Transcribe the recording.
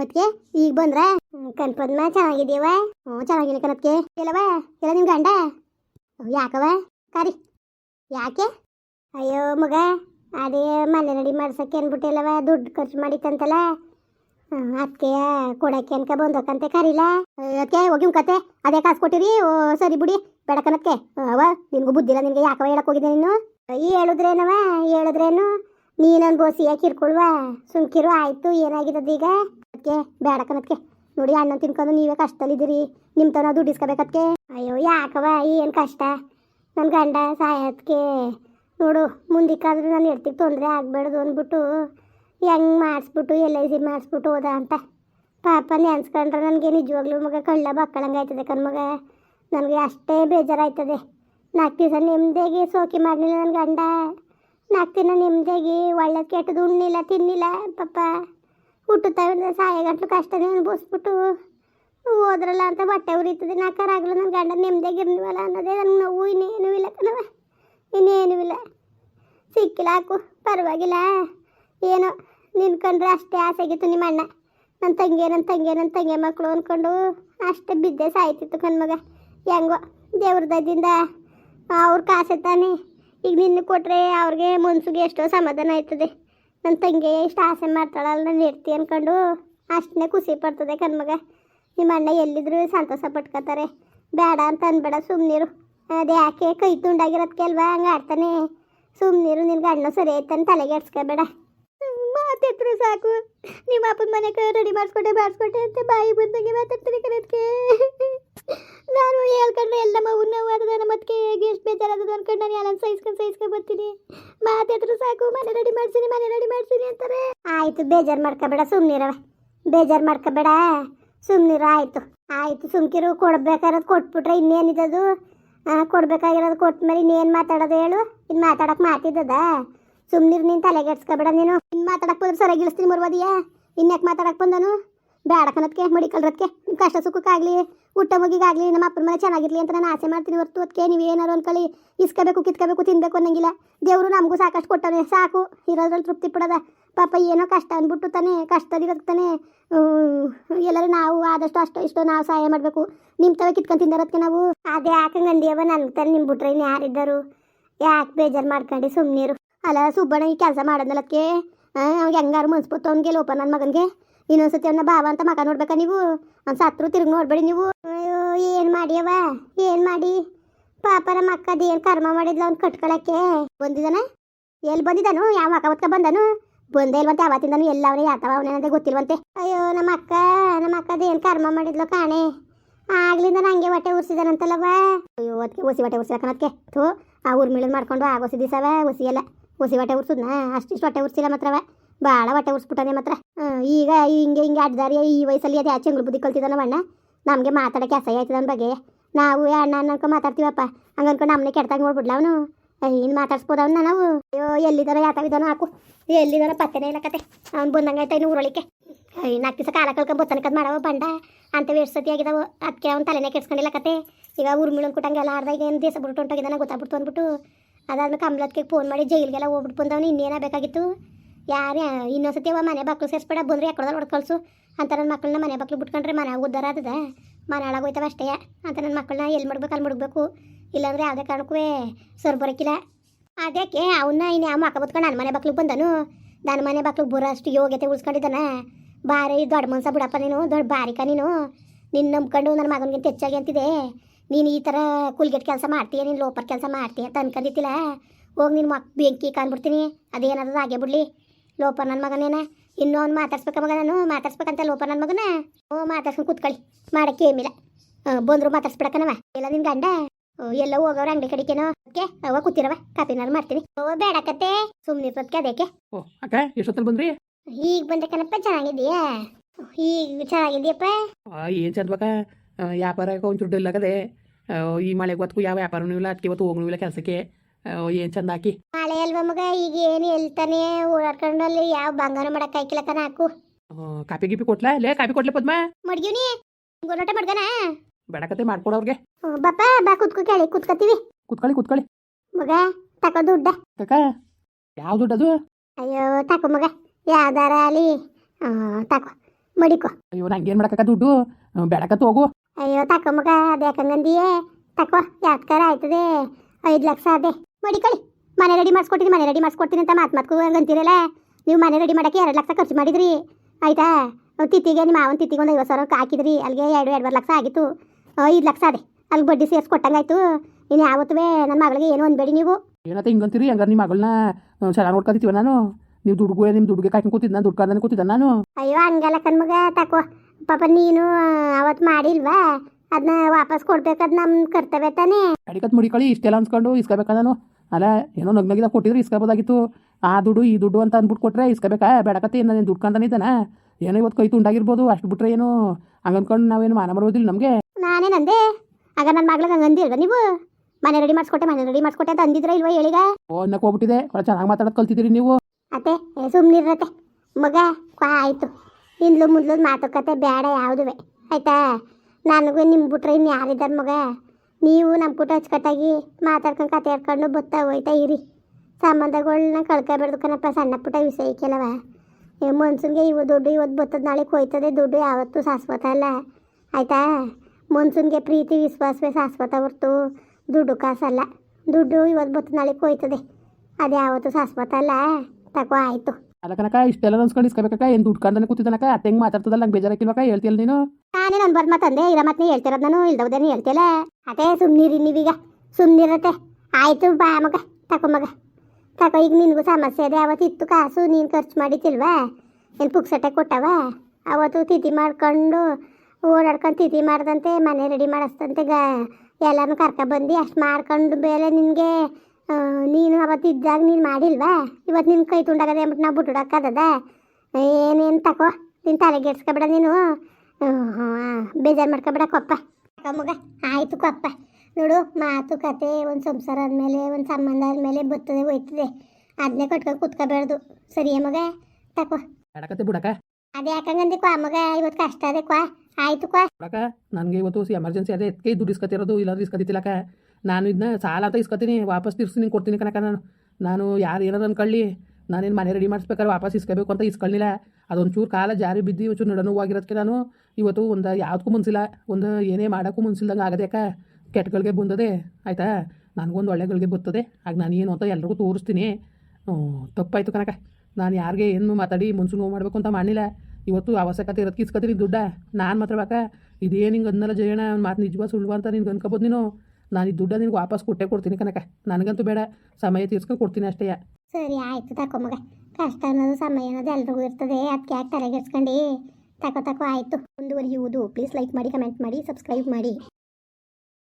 ಅದಕ್ಕೆ ಈಗ ಬಂದ್ರ? ಕನ್ಪದ್ಮ ಚೆನ್ನಾಗಿದೀವ ಹ್ಞೂ ಚೆನ್ನಾಗಿಲ್ಲ ಕನತ್ಕೆ ಎಲ್ಲವ? ಎಲ್ಲ ನಿನ್ ಗಂಡ? ಯಾಕವ? ಕರಿ. ಯಾಕೆ? ಅಯ್ಯೋ, ಮಗ, ಅದೇ ಮನೆ ರೆಡಿ ಮಾಡ್ಸಕ್ಕೆ ಅನ್ಬಿಟ್ಟಿಲ್ಲವ, ದುಡ್ಡು ಖರ್ಚು ಮಾಡಿತ್ತಂತಲ್ಲ? ಅದಕ್ಕೆ ಕೊಡಕ್ಕೆ ಅನ್ಕ ಬಂದಕ್ಕಂತೆ ಕರಿಲ್ಲ. ಅದಕ್ಕೆ ಹೋಗಿ ಕತೆ. ಅದೇ ಕಾಸು ಕೊಟ್ಟಿರಿ? ಓ, ಸರಿ ಬಿಡಿ. ಬೇಡಕನಕ್ಕೆ ಅವ ನಿನ್ಗೂ ಬುದ್ಧಿಲ್ಲ ನಿನ್ಗೆ. ಯಾಕವ ಹೇಳಕ್ ಹೋಗಿದ್ದೆ ನೀನು? ಹೇಳಿದ್ರೇನವ? ಹೇಳಿದ್ರೇನು? ನೀನು ಅನ್ಬೋಸಿ ಯಾಕೆ ಇರ್ಕೊಳ್ವಾ ಸುಮ್ಕಿರು, ಆಯಿತು ಏನಾಗಿದ್ದದ ಅದಕ್ಕೆ ಬೇಡಕನಕ್ಕೆ ನೋಡಿ ಅಣ್ಣ ತಿನ್ಕೊಂಡು ನೀವೇ ಕಷ್ಟದಲ್ಲಿದ್ದೀರಿ. ನಿಮ್ಮ ತನ ದುಡ್ಡು ಇಸ್ಕೋಬೇಕದ್ಕೆ ಅಯ್ಯೋ ಯಾಕವ ಏನು ಕಷ್ಟ? ನನ್ನ ಗಂಡ ಸಾಯತ್ಕೆ ನೋಡು, ಮುಂದಕ್ಕಾದ್ರೂ ನಾನು ಹೆಡ್ತಿಗೆ ತೊಂದರೆ ಆಗಬೇಡ್ದು ಅಂದ್ಬಿಟ್ಟು ಹೆಂಗೆ ಮಾಡಿಸ್ಬಿಟ್ಟು ಎಲ್ ಐ ಸಿ ಮಾಡಿಸ್ಬಿಟ್ಟು ಹೋದ ಅಂತ. ಪಾಪ ನೆನ್ಸ್ಕೊಂಡ್ರೆ ನನಗೆ ನಿಜವಾಗ್ಲೂ ಮಗ ಕಳ್ಳ ಬಕ್ಕಳಂಗೆ ಆಯ್ತದೆ ಕಣ್ಮಗ ನನಗೆ ಅಷ್ಟೇ ಬೇಜಾರಾಯ್ತದೆ. ನಾಲ್ಕು ದಿವಸ ನೆಮ್ಮದಿಯಾಗಿ ಸೋಕಿ ಮಾಡಲಿಲ್ಲ ನನ್ನ ಗಂಡ. ನಾಲ್ಕು ದಿನ ನೆಮ್ಮದಿಯಾಗಿ ಒಳ್ಳೆ ಕೆಟ್ಟದು ಉಣ್ಣಿಲ್ಲ ತಿನ್ನಿಲ್ಲ ಪಾಪ. ಹುಟ್ಟುತ್ತಾವೆ ಸಾಯಗಂಟ್ಲು ಕಷ್ಟನೇ ಅನುಭವಿಸ್ಬಿಟ್ಟು ಹೋದ್ರಲ್ಲ ಅಂತ ಬಟ್ಟೆ ಉರಿತದೆ. ನಾಲ್ಕರಾಗಲು ನನ್ನ ಗಂಡ ನೆಮ್ಮದಿಯಾಗಿರ್ನಿವಲ್ಲ ಅನ್ನೋದೇ ನನಗೆ ನೋವು, ಇನ್ನೇನೂ ಇಲ್ಲ ಕಣವ ಇನ್ನೇನೂ ಇಲ್ಲ. ಸಿಕ್ಕಿಲ್ಲ ಹಾಕು, ಪರವಾಗಿಲ್ಲ. ಏನೋ ನಿನ್ಕೊಂಡ್ರೆ ಅಷ್ಟೇ ಆಸೆಗಿತ್ತು ನಿಮ್ಮ ಅಣ್ಣ. ನನ್ನ ತಂಗಿ ನನ್ನ ತಂಗಿ ನನ್ನ ತಂಗಿ ಮಕ್ಕಳು ಅಂದ್ಕೊಂಡು ಅಷ್ಟು ಬಿದ್ದೆ ಸಾಯ್ತಿತ್ತು ಕಣ್ಮಗ. ಹೆಂಗೋ ದೇವ್ರದ್ದಿಂದ ಅವ್ರ ಕಾಸೆ ತಾನೆ. ಈಗ ನಿನ್ನ ಕೊಟ್ಟರೆ ಅವ್ರಿಗೆ ಮನ್ಸಿಗೆ ಎಷ್ಟೋ ಸಮಾಧಾನ ಆಯ್ತದೆ. ನನ್ನ ತಂಗಿ ಇಷ್ಟು ಆಸೆ ಮಾಡ್ತಾಳಲ್ಲ ನಾನು ಇರ್ತಿ ಅಂದ್ಕೊಂಡು ಅಷ್ಟನ್ನೇ ಖುಷಿ ಪಡ್ತದೆ ಕಣ್ಮಗ ನಿಮ್ಮ ಅಣ್ಣ ಎಲ್ಲಿದ್ರು ಸಂತೋಷ ಪಟ್ಕೋತಾರೆ. ಬೇಡ ಅಂತ ಅನ್ಬೇಡ ಸುಮ್ಮನಿರು ಅದು ಯಾಕೆ ಕೈ ತುಂಡಾಗಿರೋದಕ್ಕೆ ಅಲ್ವಾ ಹಂಗೆ ಆಡ್ತಾನೆ. ಸುಮ್ಮನಿರು ನಿನ್ಗೆ ಅಣ್ಣ ಸರಿ ಆಯ್ತಾನೆ ತಲೆಗೆ ಎಡ್ಸ್ಕೋಬೇಡ. ಮಾತಾಡ್ತಾರೆ ಸಾಕು. ನಿಮ್ಮ ಅಪ್ಪನ ಮನೆ ರೆಡಿ ಮಾಡಿಸ್ಕೊಟ್ಟೆ ಮಾಡಿಸ್ಕೊಟ್ಟೆ ಅಂತ ಬಾಯಿ ಬಂದಂಗೆ ಮಾತಾಡ್ತಾರೆ ಕರೆದಕ್ಕೆ ನಾನು ಹೇಳ್ಕೊಂಡ್ರೆ ಎಲ್ಲ ಮಗುನ ನಮ್ಮ ಮತ್ತೆ ಎಷ್ಟು ಬೇಜಾರಾಗದು ಅನ್ಕೊಂಡು ನಾನು ಎಲ್ಲ ಸಹಿಸ್ಕೊಂಡು ಸಹಿಸ್ಕೊಂಡು ಬರ್ತೀನಿ. ಮಾತಾಡ್ರು ಸಾಕು, ಮನೆ ರೆಡಿ ಮಾಡ್ತೀನಿ, ಮನೆ ರೆಡಿ ಮಾಡ್ತೀನಿ ಅಂತಾರೆ. ಆಯ್ತು, ಬೇಜಾರು ಮಾಡ್ಕೋಬೇಡ ಸುಮ್ಮನಿರವ ಬೇಜಾರು ಮಾಡ್ಕೋಬೇಡ. ಸುಮ್ಮನಿರು ಆಯ್ತು. ಆಯ್ತು, ಸುಮ್ಕಿರು, ಕೊಡ್ಬೇಕಾಗಿರೋದು ಕೊಟ್ಬಿಟ್ರೆ ಇನ್ನೇನಿದದು? ಕೊಡ್ಬೇಕಾಗಿರೋದು ಕೊಟ್ಟ ಮೇಲೆ ಇನ್ನೇನು ಮಾತಾಡೋದು ಹೇಳು? ಇನ್ನು ಮಾತಾಡಕ್ಕೆ ಮಾತಿದ್ದದ? ಸುಮ್ನಿರು, ನೀನು ತಲೆಗೆಡ್ಸ್ಕೊಬೇಡ ನೀನು. ಇನ್ನು ಮಾತಾಡಕ್ಕೆ ಬಂದ್ರೆ ಸರಿಯಾಗಿ ಇಳಿಸ್ತೀನಿ ಮರ್ವಾದಿಯಾ? ಇನ್ಯಾಕೆ ಮಾತಾಡಕ್ಕೆ ಬಂದನು? ಬೇಡ ಕನದಕ್ಕೆ ಮಡಿಕಲ್ರದ್ಕೆ ನಿಮ್ಮ ಕಷ್ಟ ಸುಖಕ್ಕಾಗಲಿ, ಊಟ ಮುಗಿಗಾಗಲಿ, ನಮ್ಮ ಅಪ್ಪನ ಮನೆ ಚೆನ್ನಾಗಿರ್ಲಿ ಅಂತ ನಾನು ಆಸೆ ಮಾಡ್ತೀನಿ ಹೊರತು. ಅದಕ್ಕೆ ನೀವು ಏನಾರು ಅಂದ್ಕೊಳ್ಳಿ ಇಸ್ಕೋಬೇಕು, ಕಿತ್ಕೋಬೇಕು, ತಿನ್ಬೇಕು ಅನ್ನಂಗಿಲ್ಲ. ದೇವರು ನಮಗೂ ಸಾಕಷ್ಟು ಕೊಟ್ಟನೆ ಸಾಕು, ಇರೋದ್ರಲ್ಲಿ ತೃಪ್ತಿ ಪಡೋದ. ಪಾಪ ಏನೋ ಕಷ್ಟ ಅಂದ್ಬಿಟ್ಟು ತಾನೇ ಕಷ್ಟದಿರೋದಕ್ಕೆ ತಾನೆ. ಎಲ್ಲರೂ ನಾವು ಆದಷ್ಟು ಅಷ್ಟೋ ಇಷ್ಟೋ ನಾವು ಸಹಾಯ ಮಾಡಬೇಕು. ನಿಮ್ಮ ತವ ಕಿತ್ಕೊಂಡು ತಿಂದಿರೋದಕ್ಕೆ ನಾವು. ಅದೇ ಯಾಕಂಗಂದಿಯವ ನನ್ನ ತಾನೆ ನಿಮ್ಮ ಬಿಟ್ರೆ ಇನ್ನು ಯಾರಿದ್ದರು? ಯಾಕೆ ಬೇಜಾರು ಮಾಡ್ಕೊಂಡು ಸುಮ್ಮನಿರು ಅಲ್ಲ, ಸುಬ್ಬಣ್ಣ ಈ ಕೆಲಸ ಮಾಡೋದಲ್ಲಕ್ಕೆ ಅವ್ನಿಗೆ ಹೆಂಗಾರು ಮನ್ಸ್ಬಿಟ್ಟು ಅವ್ನಿಗೆ ಲೋಪ ನನ್ನ ಮಗನಿಗೆ? ಇನ್ನೊಂದ್ಸತಿ ಅವನ ಭಾವ ಅಂತ ಮಗ ನೋಡ್ಬೇಕಾ ನೀವು? ಅವ್ನು ಸತ್ರು ತಿರುಗಿ ನೋಡ್ಬೇಡಿ ನೀವು. ಅಯ್ಯೋ, ಏನು ಮಾಡಿಯವ ಏನು ಮಾಡಿ? ಪಾಪ ನಮ್ಮ ಅಕ್ಕದ ಏನು ಕರ್ಮ ಮಾಡಿದ್ಲ ಅವ್ನು ಕಟ್ಕೊಳಕ್ಕೆ? ಬಂದಿದ್ದಾನ ಎಲ್ಲಿ ಬಂದಿದ್ದಾನು ಯಾವ ಅಕ್ಕ ಹೊತ್ಕ ಬಂದನು? ಬಂದೇ ಇಲ್ವಂತೆ ಅವತ್ತಿಂದನು ಎಲ್ಲ ಅವನೇ ಯಾತವ ಅವನೇನಂತೆ ಗೊತ್ತಿಲ್ವಂತೆ. ಅಯ್ಯೋ ನಮ್ಮ ಅಕ್ಕ ನಮ್ಮ ಅಕ್ಕದ ಏನು ಕರ್ಮ ಮಾಡಿದ್ಲು ಕಾಣೆ. ಆಗ್ಲಿಂದ ನಂಗೆ ಹೊಟ್ಟೆ ಉರ್ಸಿದಾನಂತಲ್ಲವ ಅಯ್ಯೋ, ಅದಕ್ಕೆ ಒಸಿ ಹೊಟ್ಟೆ ಕಣಕ್ಕೆ ಥೂ, ಆ ಊರ್ ಊರ್ಮಿಳದ್ ಮಾಡ್ಕೊಂಡು ಆಗೋಸಿ ದಿವಸವ ಒಸಿ ಎಲ್ಲ ಹೊಟ್ಟೆ ಉರ್ಸುದ್ನ? ಅಷ್ಟಿಷ್ಟು ಹೊಟ್ಟೆ ಉರ್ಸಿಲ್ಲ ಮಾತ್ರವ. ಭಾಳ ಹೊಟ್ಟೆ ಉರ್ಸ್ಬಿಟ್ಟಾನೆ ಮಾತ್ರ. ಈಗ ಹಿಂಗೆ ಹಿಂಗೆ ಅಡ್ದಾರಿ ಈ ವಯಸ್ಸಲ್ಲಿ ಅದು ಆಚೆ ಬುದ್ಧಿ ಕಲ್ತಿದ್ದಾನವ ಅಣ್ಣ ನಮಗೆ ಮಾತಾಡೋಕೆ ಅಸಹ್ಯ ಆಯ್ತದ ಬಗ್ಗೆ. ನಾವು ಅಣ್ಣ ಅನ್ನೋಕೆ ಮಾತಾಡ್ತೀವಪ್ಪ. ಹಂಗೆ ಅನ್ಕೊಂಡು ನಮ್ಮನೆ ಕೆಡ್ತಾಗ ನೋಡ್ಬಿಡ್ಲ ಅವನು. ಇನ್ನು ಮಾತಾಡ್ಸ್ಬೋದವನ್ನ ನಾವು. ಅಯ್ಯೋ, ಎಲ್ಲಿದಾರ ಯಾತಾವಿದಾನೋ ಹಾಕು. ಎಲ್ಲಿದಾನ ಪತ್ತೆನೇ ಇಲ್ಲ ಕತೆ. ಅವ್ನು ಬಂದಂಗಾಯ್ತ ಇನ್ನು ಊರೊಳಿಕೆ ನಾಲ್ಕು ದಿವಸ ಕಾಲ ಕಳ್ಕೊಂಡು ಬತ್ತನಕದ್ ಮಾಡವ ಬಂಡ. ಅಂತ ವೇಸ್ಟ್ ಸತಿ ಆಗಿದಾವ. ಅದಕ್ಕೆ ಅವ್ನು ತಲೆನೇ ಕೆಡ್ಸ್ಕೊಂಡಿಲ್ಲ ಕತೆ. ಈಗ ಊರ್ಮಿಳನ್ ಕುಟಂಗೆಲ್ಲ ಆಡ್ದ ಈಗ ಏನು ದೇಶ ಬಿಟ್ಟು ಹೊಂಟೋಗಿದ್ದಾನೆ ಗೊತ್ತಾಗ್ಬಿಡ್ತು ಅಂದ್ಬಿಟ್ಟು. ಅದಾದ್ಮೇಲೆ ಕಮಲತ್ಗೆ ಫೋನ್ ಮಾಡಿ ಜೈಲ್ಗೆಲ್ಲ ಹೋಗ್ಬಿಟ್ಟು ಬಂದವನು. ಇನ್ನೇನ ಬೇಕಾಗಿತ್ತು? ಯಾರೇ ಇನ್ನೊಂದ್ಸತಿ ಅವ ಮನೆ ಬಾಕ್ಲು ಸೇರಿಸ್ಬೇಡ ಬಂದ್ರೆ ಯಾಕೊಡ್ದಲ್ಲಿ ಹೊಡ್ ಕಳ್ಸು ಅಂತ ನನ್ನ ಮಕ್ಕಳನ್ನ ಮನೆ ಬಾಕ್ಲು ಬಿಟ್ಕೊಂಡ್ರೆ ಮನೆ ಉದ್ದಾರ ಆದದ ಮನೆ ಹಾಳಾಗೋಯ್ತವ ಅಷ್ಟೇ ಅಂತ ನನ್ನ ಮಕ್ಕಳನ್ನ ಎಲ್ಲಿ ಮಾಡ್ಬೇಕು ಅಲ್ಲಿ ಮುಡ್ಬೇಕು. ಇಲ್ಲಾಂದ್ರೆ ಯಾವುದೇ ಕಾರಣಕ್ಕೂ ಸರ್ ಬರೋಕ್ಕಿಲ್ಲ ಅದಕ್ಕೆ ಅವನ್ನ ಇನ್ನು ಯಾವ ಮಕ್ಕ ಬತ್ಕೊಂಡು ನನ್ನ ಮನೆ ಬಾಕ್ಲಿಗೆ ಬಂದನು? ನನ್ನ ಮನೆ ಬಾಕ್ಲಿಗೆ ಬರೋ ಅಷ್ಟು ಯೋಗ್ಯತೆ ಉಳಿಸ್ಕೊಂಡಿದ್ದಾನ? ಭಾರಿ ದೊಡ್ಡ ಮನ್ಸ ಬಿಡಪ್ಪ ನೀನು, ದೊಡ್ಡ ಬಾರಿಕ ನೀನು. ನಿನ್ನ ನಂಬ್ಕೊಂಡು ನನ್ನ ಮಗನಿಗಿಂತ ಹೆಚ್ಚಾಗಿ ಅಂತಿದೆ. ನೀನು ಈ ಥರ ಕುಲ್ಗೆಟ್ ಕೆಲಸ ಮಾಡ್ತೀಯ, ನೀನು ಲೋಪರ್ ಕೆಲಸ ಮಾಡ್ತೀಯ ಅಂತ ಹೋಗಿ ನಿನ್ನ ಮಕ್ ಬೆಂಕಿ ಕಾಣ್ಬಿಡ್ತೀನಿ, ಅದೇನಾದ್ರೂ ಹಾಗೆ ಬಿಡ್ಲಿ? ಲೋಪ ನನ್ನ ಮಗನೇನ? ಇನ್ನು ಅವ್ನು ಮಾತಾಡ್ಸ್ಬೇಕ ಮಗ ನಾನು ಮಾತಾಡ್ಸ್ಬೇಕಂತ ಲೋಪ ನನ್ನ ಮಗನ? ಓ ಮಾತಾಡ್ಸ್ಕೊಂಡು ಕೂತ್ಕೊಳ್ಳಿ ಮಾಡಕ್ಕೆ ಏಮಿಲ್ಲ ಬಂದ್ರು ಮಾತಾಡ್ಸ್ಬಿಡಕನವ ಎಲ್ಲ ನಿನ್ ಗಂಡ? ಎಲ್ಲ ಹೋಗವ್ರ ಅಂಗಡಿ ಕಡಿಕೆನೋ? ಓಕೆ ಅವ ಕೂತಿರವ. ಕಾಪಿನಾರು ಮಾಡ್ತೀನಿ. ಓ ಬೇಡಕತ್ತೆ ಸುಮ್ಮನಿರ್ತದಕ್ಕೆ ಅದಕ್ಕೆ ಓ ಅಕ್ಕ ಎಷ್ಟೊತ್ತಲ್ಲಿ ಬಂದ್ರಿ? ಈಗ ಬಂದೆ ಕಣಪ್ಪ ಚೆನ್ನಾಗಿದೆಯಾ ಈಗ ಚೆನ್ನಾಗಿದೆಯಪ್ಪ ಏನು ಚಂದ್ಬೇಕ ವ್ಯಾಪಾರ ಒಂಚೂರು ಡಲ್ ಆಗದೆ. ಈ ಮಳೆಗೆ ಹೊತ್ಕು ಯಾವ ವ್ಯಾಪಾರನೂ ಇಲ್ಲ ಅದಕ್ಕೆ ಇವತ್ತು ಹೋಗ್ನೂ ಇಲ್ಲ ಕೆಲಸಕ್ಕೆ. ಏನು ಚಂದ ಹಾಕಿ? ಮಳೆ ಅಲ್ವಾ ಮಗ? ಈಗ ಏನು ಎಲ್ತಾನೆ ಓಡಾಡ್ಕೊಂಡು ಅಲ್ಲಿ ಯಾವ ಬಂಗಾರ ಮಾಡಕ್ ಆಯ್ಕಿಲ್ಲ ಕಣ ಹಾಕು. ಆ, ಕಾಪಿ ಗಿಪಿ ಕೊಟ್ಲಾ ಲೇ ಕಾಪಿ ಕೊಟ್ಲೆ ಪದ್ಮ? ಮಡ್ಗಿವ್ನಿ ಗೋಲೋಟ ಮಡ್ಗನ ಬೇಡಕತ್ತೆ ಮಾಡ್ಕೊಡೋರ್ಗೆ ಬಾಪ ಬಾ ಕುತ್ಕೋ ಕೇಳಿ ಕುತ್ಕತ್ತೀವಿ. ಕುತ್ಕೊಳ್ಳಿ ಕುತ್ಕೊಳ್ಳಿ. ಮಗ ತಕೋ ದುಡ್ಡ. ತಕ? ಯಾವ ದುಡ್ಡು ಅದು? ಅಯ್ಯೋ ತಕೋ ಮಗ. ಯಾವ್ದಾರ ಅಲ್ಲಿ? ತಕ. ಮಡಿಕೋ. ಅಯ್ಯೋ ನಂಗೇನು ಮಾಡಕ್ಕ ದುಡ್ಡು? ಬೇಡಕತ್ ಹೋಗು. ಅಯ್ಯೋ ತಕ ಮಗ ಅದ್ಯಾಕಂಗಂದಿಯೇ ತಕೋ ಯಾತ್ಕಾರ ಆಯ್ತದೆ? ಐದು ಲಕ್ಷ ಅದೇ. ಮಡಿಕೊಳ್ಳಿ. ಮನೆ ರೆಡಿ ಮಾಡಿಸ್ಕೊಡ್ತೀನಿ ಮನೆ ರೆಡಿ ಮಾಡಿಸ್ಕೊಡ್ತೀನಿ ಅಂತ ಮಾತು ಮಾತ್ಕೂ ಹಂಗಂತೀರಲ್ಲ ನೀವು ಮನೆ ರೆಡಿ ಮಾಡೋಕ್ಕೆ ಎರಡು ಲಕ್ಷ ಖರ್ಚು ಮಾಡಿದ್ರಿ. ಆಯ್ತಾ? ಅವ್ನ್ ತಿತ್ತಿಗೆ ನಿಮ್ಮ ಮಾವನ ತಿತ್ತಿಗೆ ಒಂದು ಐವತ್ತು ಸಾವಿರ ಹಾಕಿದ್ರಿ. ಅಲ್ಲಿಗೆ ಎರಡು ಎರಡುವರೆ ಲಕ್ಷ ಆಗಿತ್ತು. ಐದು ಲಕ್ಷ ಅದೇ. ಅಲ್ಲಿ ಬಡ್ಡಿ ಸೇರಿಸಿ ಕೊಟ್ಟಂಗಾಯ್ತು ಇನ್ನು ಯಾವತ್ತೂ ನನ್ನ ಮಗಳಿಗೆ ಏನು ಅನ್ಬೇಡಿ ನೀವು? ಏನಂತ ಹಿಂಗಂತೀರಿ? ಹಂಗಾರೆ ನಿಮ್ಮ ಮಗಳನ್ನ ಚೆನ್ನಾಗಿ ನೋಡ್ಕೊತೀವ ನಾನು? ನೀವು ದುಡ್ಡು ನಿಮ್ಮ ದುಡ್ಡುಗೆ ಕಾಯ್ಕೊಂಡು ಕೂತಿದ್ದ ನಾನು ದುಡ್ಡು ಕೂತಿದ್ದ ನಾನು? ಅಯ್ಯೋ ಹಂಗಲ್ಲ ಕಣ್ಮಗ ತಕೋ. ಪಾಪ ನೀನು ಅವತ್ತು ಮಾಡಿಲ್ವಾ? ಅದನ್ನ ವಾಪಸ್ ಕೊಡ್ಬೇಕದ್ ನಮ್ ಕರ್ತವ್ಯ ತಾನೇ. ಅಡಿಕತ್ ಮುಡಿಕೊಳ್ಳಿ ಇಷ್ಟೆಲ್ಲ ಅನ್ಸ್ಕೊಂಡು ಇಸ್ಕೋಬೇಕಾ ನಾನು. ಅಲ್ಲ ಏನೋ ನಗ್ನಗಿದ ಕೊಟ್ಟಿದ್ರೆ ಇಸ್ಕೋಬೋದಾಗಿತ್ತು. ಆ ದುಡ್ಡು ಈ ದುಡ್ಡು ಅಂತ ಅಂದ್ಬಿಟ್ಟು ಕೊಟ್ರೆ ಇಸ್ಕೋಬೇಕಾ? ಬೇಡಕತ್ತೆ ನಾನು ದುಡ್ಡು ಏನೋ ಇವತ್ತು ಕೈ ತುಂಡಾಗಿರ್ಬೋದು ಅಷ್ಟು ಬಿಟ್ರೆ ಏನು? ಹಂಗೆ ಅನ್ಕೊಂಡು ನಾವೇನು ಮಾನ ಬರೋದಿಲ್ಲ ನಮಗೆ. ನಾನೇ ನಂದೆ. ಆಗ ನನ್ನ ಮಗಳಿಗೆ ಹಂಗೆ ಅಂದಿಲ್ವ ನೀವು? ಮನೆ ರೆಡಿ ಮಾಡ್ಸ್ಕೊಟ್ಟೆ ಮನೆ ರೆಡಿ ಮಾಡಿಸ್ಕೊಟ್ಟೆ ಅಂತ ಅಂದಿದ್ರ ಇಲ್ವಾ ಹೇಳಿಗ? ಓ ಅನ್ನಕ್ಕೆ ಹೋಗ್ಬಿಟ್ಟಿದೆ. ಒಳ್ಳೆ ಚೆನ್ನಾಗಿ ಮಾತಾಡೋದು ಕಲ್ತಿದ್ದೀರಿ ನೀವು. ಅತ್ತೆ ಸುಮ್ಮನಿರತ್ತೆ ಮಗ ಕ್ವಾ ಆಯಿತು. ಇಂದ್ಲು ಮುಂದ್ಲು ಮಾತುಕತೆ ಬೇಡ ಯಾವುದುವೆ. ಆಯ್ತಾ? ನನಗೂ ನಿಮ್ಮ ಬಿಟ್ರೆ ಇನ್ನು ಯಾರಿದ್ದಾರೆ ಮಗ? ನೀವು ನಮ್ಮ ಪುಟ್ಟ ಅಚ್ಚುಕಟ್ಟಾಗಿ ಮಾತಾಡ್ಕೊಂಡು ಕತೆ ಹೇಳ್ಕೊಂಡು ಬತ್ತಾ ಹೋಯ್ತಾ ಇರಿ. ಸಂಬಂಧಗಳನ್ನ ಕಳ್ಕೊಬಾರ್ದು ಕಣಪ್ಪ, ಸಣ್ಣ ಪುಟ್ಟ ವಿಷಯಕ್ಕೆಲ್ಲವ ಮನ್ಸನ್ಗೆ ಇವು ದುಡ್ಡು ಇವತ್ತು ಬತ್ತದ ನಾಳೆ ಕೊಯ್ತದೆ ದುಡ್ಡು ಯಾವತ್ತೂ ಶಾಶ್ವತ ಅಲ್ಲ. ಆಯ್ತಾ? ಮನ್ಸನ್ಗೆ ಪ್ರೀತಿ, ವಿಶ್ವಾಸವೇ ಶಾಶ್ವತ ಹೊರ್ತು ದುಡ್ಡು ಕಾಸಲ್ಲ. ದುಡ್ಡು ಇವತ್ತು ಬತ್ತದ ನಾಳೆ ಕೊಯ್ತದೆ ಅದು ಯಾವತ್ತೂ ಶಾಶ್ವತ ಅಲ್ಲ. ತಗೋ ಆಯಿತು. ಅಲ್ಲ ಇಷ್ಟೆಲ್ಲ ಅನ್ಸ್ಕೊಂಡು ಇಸ್ಕೋಬೇಕಾ ಏನು ದುಡ್ಡು ಕಂತಾನೆ ಕೂತಿದ್ದಾನಕ ಅತ್ತೆ ಹೆಂಗೆ ಮಾತಾಡ್ತದಲ್ಲ, ನಂಗೆ ಬೇಜಾರಾಕಿಲ್ವಕ ಹೇಳ್ತಿಯಲ್ಲ ನೀನು? ನಾನೇ ನನ್ನ ಬರ್ಮ ತಂದೆ ಇರೋ ಮತ್ತೆ ಹೇಳ್ತಿರೋದು ನಾನು ಇಲ್ದವ್ದೇನು ಹೇಳ್ತಿಲ್ಲ ಅದೇ ಸುಮ್ಮನಿರಿ ನೀವೀಗ ಸುಮ್ಮನಿರತ್ತೆ ಆಯಿತು, ಬಾ ಮಗ, ತಕೋ ಮಗ. ತಕೋ, ಈಗ ನಿನಗೂ ಸಮಸ್ಯೆ ಇದೆ, ಅವತ್ತು ಇತ್ತು ಕಾಸು, ನೀನು ಖರ್ಚು ಮಾಡಿತಿಲ್ವಾ ಏನು ಪುಕ್ಸಟ್ಟೆ ಕೊಟ್ಟವ? ಅವತ್ತು ತಿಥಿ ಮಾಡ್ಕೊಂಡು ಓಡಾಡ್ಕೊಂಡು ತಿಥಿ ಮಾಡ್ದಂತೆ, ಮನೆ ರೆಡಿ ಮಾಡಿಸ್ತಂತೆ ಗ, ಎಲ್ಲನೂ ಕರ್ಕೊಬಂದು ಅಷ್ಟು ಮಾಡ್ಕೊಂಡು ಮೇಲೆ ನಿನಗೆ ನೀನು ಅವತ್ತು ಇದ್ದಾಗ ನೀನು ಮಾಡಿಲ್ವಾ? ಇವತ್ತು ನಿನ್ನ ಕೈ ತುಂಡಾಗದೆ ಅಂದ್ಬಿಟ್ಟು ನಾವು ಬಿಟ್ಟುಡಕ್ಕದ ಏನೇನು ತಕೋ. ನಿನ್ನ ತಲೆಗೆಡ್ಸ್ಕೊಬೇಡ ನೀನು. ಬೇಜಾರು ಮಾಡ್ಕೊಬೇಡ ಕೊಪ್ಪ. ಮಗ ಆಯಿತು ಕೊಪ್ಪ. ನೋಡು ಮಾತು ಕತೆ ಒಂದು ಸಂಸಾರ ಆದಮೇಲೆ ಒಂದು ಸಂಬಂಧ ಆದಮೇಲೆ ಬರ್ತದೆ ಹೋಯ್ತದೆ. ಅದನ್ನೇ ಕಟ್ಕೊಂಡು ಕುತ್ಕೋಬೇಡ್ದು. ಸರಿಯೇ ಮಗ? ತಕೋ. ಬಿಡಕ ಅದೇ ಯಾಕಂಗಂದಿ ಕ್ವಾ ಮಗ? ಇವತ್ತು ಕಷ್ಟ ಅದೇ ಕ್ವಾ. ಆಯಿತು ಕ್ವಾ. ನನಗೆ ಇವತ್ತು ಎಮರ್ಜೆನ್ಸಿ ಅದೇ ಎತ್ಕೆ ದುಡ್ಡು ಇಸ್ಕೊತಿರೋದು ಇಲ್ಲಾದ್ರೂ ಇಸ್ಕೊತಿಲ್ಲಕ ನಾನು ಇದನ್ನ ಸಾಲ ಅಂತ ಇಸ್ಕೊತೀನಿ, ವಾಪಸ್ ತಿರ್ಸಿ ನಿಂಗೆ ಕೊಡ್ತೀನಿ ಕನಕ ನಾನು. ನಾನು ಯಾರು ಏನಾದ್ರು ಅನ್ಕೊಳ್ಳಿ, ನಾನೇನು ಮನೆ ರೆಡಿ ಮಾಡಿಸ್ಬೇಕಾದ್ರೆ ವಾಪಸ್ ಇಸ್ಕೋಬೇಕು ಅಂತ ಇಸ್ಕೊಳ್ಳಿಲ್ಲ ಅದೊಂಚೂರು ಕಾಲ ಜಾರಿ ಬಿದ್ದು, ಒಂಚೂರು ನಡನೋವಾಗಿರೋದಕ್ಕೆ ನಾನು ಇವತ್ತು ಒಂದು ಯಾವುದಕ್ಕೂ ಮುನ್ಸಿಲ್ಲ, ಒಂದು ಏನೇ ಮಾಡೋಕ್ಕೂ ಮುನ್ಸಿಲ್ದಂಗೆ ಆಗದ್ಯಾಕ ಕೆಟ್ಟಗಳಿಗೆ ಬಂದದೆ, ಆಯಿತಾ? ನನಗೊಂದು ಒಳ್ಳೆಗಳಿಗೆ ಬರ್ತದೆ. ಆಗ ನಾನು ಏನು ಅಂತ ಎಲ್ರಿಗೂ ತೋರಿಸ್ತೀನಿ. ತಪ್ಪಾಯಿತು ಕನಕ ನಾನು ಯಾರಿಗೆ ಏನು ಮಾತಾಡಿ ಮುನ್ಸು ನೋವು ಮಾಡಬೇಕು ಅಂತ ಮಾಡಿಲ್ಲ ಇವತ್ತು ಅವಶ್ಯಕತೆ ಇರೋದಕ್ಕೆ ಇಸ್ಕೊತೀನಿ ದುಡ್ಡ. ನಾನು ಮಾತ್ರ ಬಾಕ, ಇದೇನು ಹಿಂಗೆ ಅಂದಲ್ಲ ಜಯಣ್ಣ ಮಾತು ನಿಜವಾ ಸುಳ್ಳು ಅಂತ ನಿನ್ಗೆ ಅನ್ಕೋಬೋದು ನೀನು? ನಾನು ಈ ದುಡ್ಡ ನಿನ್ಗೆ ವಾಪಸ್ ಕೊಟ್ಟೆ ಕೊಡ್ತೀನಿ ಕನಕ ನನಗಂತೂ ಬೇಡ. ಸಮಯ ತೀರ್ಸ್ಕೊಂಡು ಕೊಡ್ತೀನಿ ಅಷ್ಟೇ. ಸರಿ, ಆಯಿತು. ತಕೋ ಮಗ. ಕಷ್ಟ ಅನ್ನೋದು, ಸಮಯ ಅನ್ನೋದು ಎಲ್ರಿಗೂ ಇರ್ತದೆ. ಅದಕ್ಕೆ ಯಾಕೆ ತಲೆಗೆಡ್ಸ್ಕೊಂಡು? ತಕೋ ತಕೋ, ಆಯಿತು. ಮುಂದುವರಿಯುವುದು. ಪ್ಲೀಸ್ ಲೈಕ್ ಮಾಡಿ ಕಮೆಂಟ್ ಮಾಡಿ ಸಬ್ಸ್ಕ್ರೈಬ್ ಮಾಡಿ.